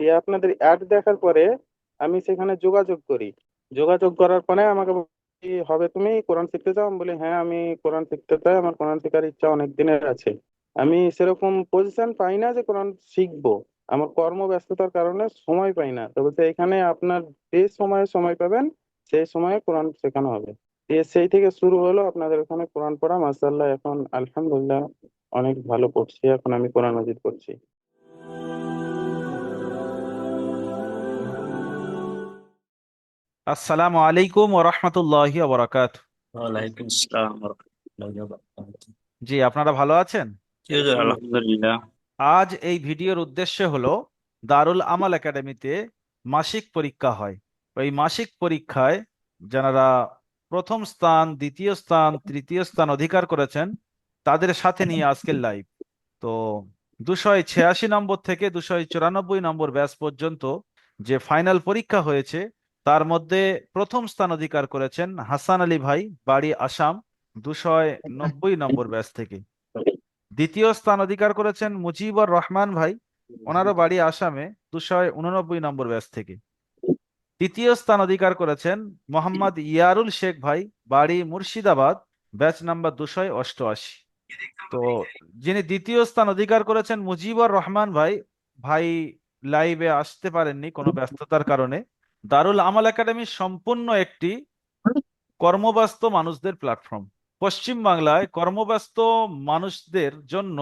দিয়ে আপনাদের অ্যাড দেখার পরে আমি সেখানে যোগাযোগ করি। যোগাযোগ করার পরে আমাকে হবে তুমি? কোরআন শিখতে চাও? আমি বলি হ্যাঁ আমি কোরআন শিখতে চাই। আমার কোরআন শেখার ইচ্ছা অনেক দিনের আছে। আমি সেরকম পজিশন পাই না যে কোরআন শিখব। আমার কর্মব্যস্ততার কারণে সময় পাই না। তো বলছে, এখানে আপনার যে সময়ে সময় পাবেন, সেই সময়ে কোরআন শেখানো হবে। দিয়ে সেই থেকে শুরু হলো আপনাদের ওখানে কোরআন পড়া। মাসাল্লাহ এখন আলহামদুলিল্লাহ অনেক ভালো পড়ছি। এখন আমি কোরআন মাজিদ পড়ছি। আসসালামু আলাইকুম ওয়া রাহমাতুল্লাহি ওয়া বারাকাতুহু। ওয়ালাইকুম আসসালাম ওয়া রাহমাতুল্লাহি ওয়া বারাকাতুহু। জি আপনারা ভালো আছেন? জি আলহামদুলিল্লাহ। আজ এই ভিডিওর উদ্দেশ্য হলো দারুল আমাল একাডেমিতে মাসিক পরীক্ষা হয়। ওই মাসিক পরীক্ষায় যারা প্রথম স্থান দ্বিতীয় স্থান তৃতীয় স্থান অধিকার করেছেন তাদের সাথে নিয়ে আজকের লাইভ তো দুশো ছিয়াশি নম্বর থেকে দুশো চুরানব্বই নম্বর ব্যাস পর্যন্ত যে ফাইনাল পরীক্ষা হয়েছে তার মধ্যে প্রথম স্থান অধিকার করেছেন হাসান আলী ভাই, বাড়ি আসাম দুশো নব্বই নম্বর ব্যাচ থেকে। দ্বিতীয় স্থান অধিকার করেছেন মুজিবুর রহমান ভাই, ওনারও বাড়ি আসামে দুশো উননব্বই নম্বর ব্যাচ থেকে। তৃতীয় স্থান অধিকার করেছেন মোহাম্মদ ইয়ারুল শেখ ভাই, বাড়ি মুর্শিদাবাদ, ব্যাচ নাম্বার দুশো অষ্টআশি। তো যিনি দ্বিতীয় স্থান অধিকার করেছেন মুজিবুর রহমান ভাই ভাই লাইভে আসতে পারেননি কোনো ব্যস্ততার কারণে। দারুল আমাল একাডেমি সম্পূর্ণ একটি কর্মব্যস্ত মানুষদের প্ল্যাটফর্ম পশ্চিম বাংলায় কর্মব্যস্ত মানুষদের জন্য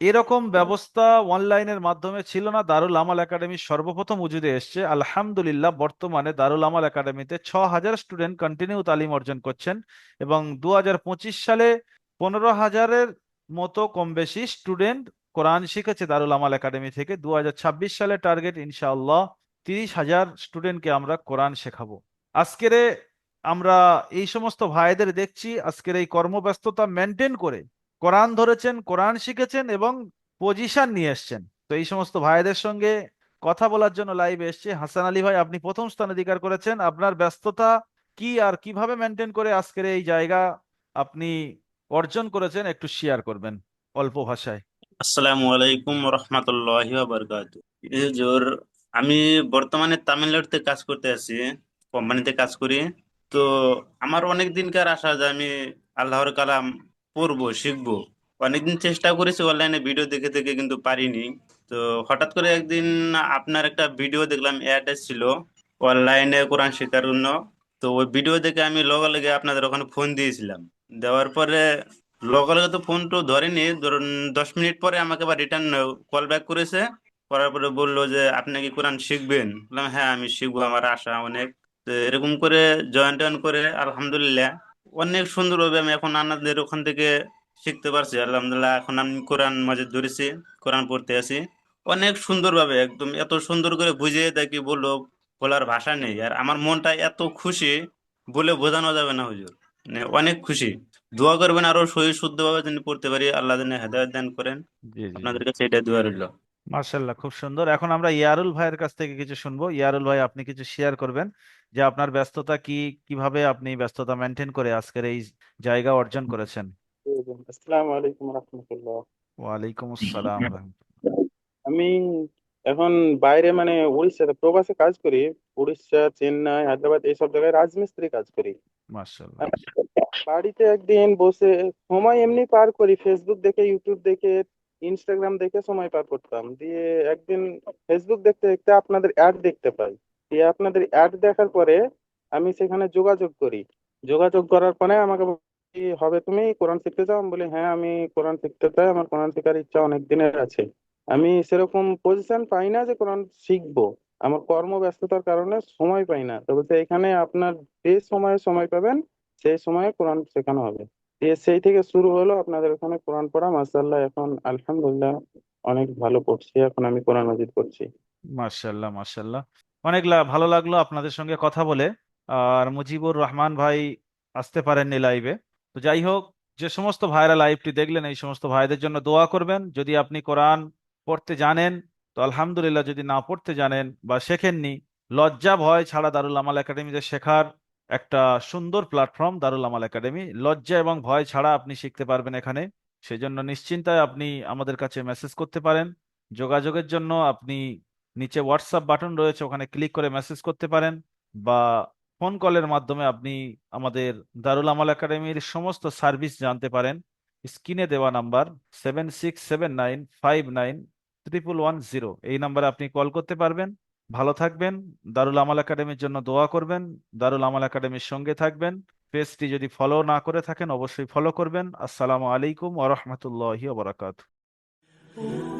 এরকম ব্যবস্থা অনলাইনের মাধ্যমে ছিল না। দারুল আমাল একাডেমি সর্বপ্রথম উজুদে এসছে। আলহামদুলিল্লাহ, বর্তমানে দারুল আমাল একাডেমিতে ছ হাজার স্টুডেন্ট কন্টিনিউ তালিম অর্জন করছেন এবং দু হাজার পঁচিশ সালে পনেরো হাজারের মতো কম বেশি স্টুডেন্ট কোরআন শিখেছে দারুল আমাল একাডেমি থেকে। দু সালে টার্গেট ইনশাআল্লাহ তিরিশ হাজার স্টুডেন্টকে আমরা কোরআন শেখাবো। আজকের আমরা এই সমস্ত ভাইদের দেখছি আজকের এই কর্মব্যস্ততা মেনটেন করে কোরআন ধরেছেন কোরআন শিখেছেন এবং পজিশন নিয়ে এসছেন। তো এই সমস্ত ভাইদের সঙ্গে কথা বলার জন্য লাইভে এসছে। হাসান আলী ভাই আপনি প্রথম স্থান অধিকার করেছেন। আপনার ব্যস্ততা কি আর কীভাবে মেনটেন করে আজকের এই জায়গা আপনি অর্জন করেছেন একটু শেয়ার করবেন অল্প ভাষায়। আসসালামু আলাইকুম রাহমাতুল্লাহি ওয়া বারাকাতুহু। জি হুজুর, আমি বর্তমানে তামিলনাড়ুতে কাজ করতে আছি, কোম্পানিতে কাজ করি। তো আমার অনেক দিনকার আশা যে আমি আল্লাহর কালাম পড়ব, শিখব। অনেকদিন চেষ্টা করেছি অনলাইনে ভিডিও দেখে দেখে কিন্তু পারিনি। তো হঠাৎ করে একদিন আপনার একটা ভিডিও দেখলাম অ্যাড ছিল অনলাইনে কোরআন শেখার জন্য। তো ওই ভিডিও দেখে আমি লগে লগে আপনাদের ওখানে ফোন দিয়েছিলাম। দেওয়ার পরে লগে লগে তো ফোন তো ধরেনি, ধরুন দশ মিনিট পরে আমাকে আবার রিটার্ন কল ব্যাক করেছে। করার পরে বলল যে আপনি কি কোরআন শিখবেন? বললাম হ্যাঁ আমি শিখব আমার আশা অনেক। তো এরকম করে জয়েন টয়েন করে আলহামদুলিল্লাহ। অনেক সুন্দরভাবে আমি এখন আপনাদের ওখান থেকে শিখতে পারছি। আলহামদুলিল্লাহ এখন আমি কোরআন মাঝে ধরেছি কোরআন পড়তে আছি। অনেক সুন্দরভাবে একদম এত সুন্দর করে বুঝিয়ে দেখি বলল বলার ভাষা নেই। আর আমার মনটা এত খুশি বলে বোঝানো যাবে না হুজুর। মানে অনেক খুশি। দোয়া করবেন আরও সহি শুদ্ধভাবে যেন পড়তে পারি। আল্লাহ যেন হেদায়ত দান করেন। আপনাদের কাছে এটা দোয়া রইল। মার্শাল্লাহ খুব সুন্দর। এখন আমরা ইয়ারুল ভাইয়ের কাছ থেকে কিছু শুনব। ইয়ারুল ভাই আপনি কিছু শেয়ার করবেন যে আপনার ব্যস্ততা কি কীভাবে আপনি ব্যস্ততা মেনটেন করে আজকের এই জায়গা অর্জন করেছেন? আসসালামু আলাইকুম রহমতুল্লাহ। ওয়ালাইকুম আসসালাম আমি এখন বাইরে মানে উড়িষ্যাতে প্রবাসে কাজ করি উড়িষ্যা চেন্নাই হায়দ্রাবাদ এইসব জায়গায় রাজমিস্ত্রি কাজ করি। মার্শাল্লাহ বাড়িতে একদিন বসে সময় এমনি পার করি ফেসবুক দেখে ইউটিউব দেখে ইনস্টাগ্রাম দেখে সময় পার করতাম। দিয়ে একদিন ফেসবুক দেখতে দেখতে আপনাদের অ্যাড দেখতে পাই। দিয়ে আপনাদের অ্যাড দেখার পরে আমি সেখানে যোগাযোগ করি। যোগাযোগ করার পরে আমাকে হবে তুমি? কোরআন শিখতে চাও? আমি বলি হ্যাঁ আমি কোরআন শিখতে চাই। আমার কোরআন শেখার ইচ্ছা অনেক দিনের আছে। আমি সেরকম পজিশন পাই না যে কোরআন শিখব। আমার কর্মব্যস্ততার কারণে সময় পাই না। তো বলছে, এখানে আপনার যে সময়ে সময় পাবেন, সেই সময়ে কোরআন শেখানো হবে। দিয়ে সেই থেকে শুরু হলো আপনাদের ওখানে কোরআন পড়া মাসাল্লাহ এখন আলহামদুলিল্লাহ অনেক ভালো পড়ছি, এখন আমি কোরআন মাজিদ পড়ছি। মার্শাল্লাহ মার্শাল্লাহ অনেক ভালো লাগল আপনাদের সঙ্গে কথা বলে। আর মুজিবুর রহমান ভাই আসতে পারেননি লাইভে তো যাই হোক, যে সমস্ত ভাইরা লাইভটি দেখলেন, এই সমস্ত ভাইদের জন্য দোয়া করবেন। যদি আপনি কোরআন পড়তে জানেন, তো আলহামদুলিল্লাহ যদি না পড়তে জানেন বা শেখেননি, লজ্জা, ভয় ছাড়া দারুল আমাল একাডেমিতে শেখার একটা সুন্দর প্ল্যাটফর্ম দারুল আমাল একাডেমি লজ্জা এবং ভয় ছাড়া আপনি শিখতে পারবেন এখানে। সেই জন্য নিশ্চিন্তায় আপনি আমাদের কাছে মেসেজ করতে পারেন। যোগাযোগের জন্য আপনি নিচে হোয়াটসঅ্যাপ বাটন রয়েছে, ওখানে ক্লিক করে মেসেজ করতে পারেন বা ফোন কলের মাধ্যমে আপনি আমাদের দারুল আমাল একাডেমির সমস্ত সার্ভিস জানতে পারেন। স্ক্রিনে দেওয়া number seven six seven nine five nine triple one zero এই নাম্বারে আপনি কল করতে পারবেন। থাকবেন, দারুল আমাল একাডেমির জন্য দোয়া করবেন, দারুল আমাল একাডেমির সঙ্গে থাকবেন। পেজটি যদি ফলো না করে থাকেন, অবশ্যই ফলো করবেন। আসসালামু আলাইকুম ওয়া রাহমাতুল্লাহি ওয়া বারাকাতুহু।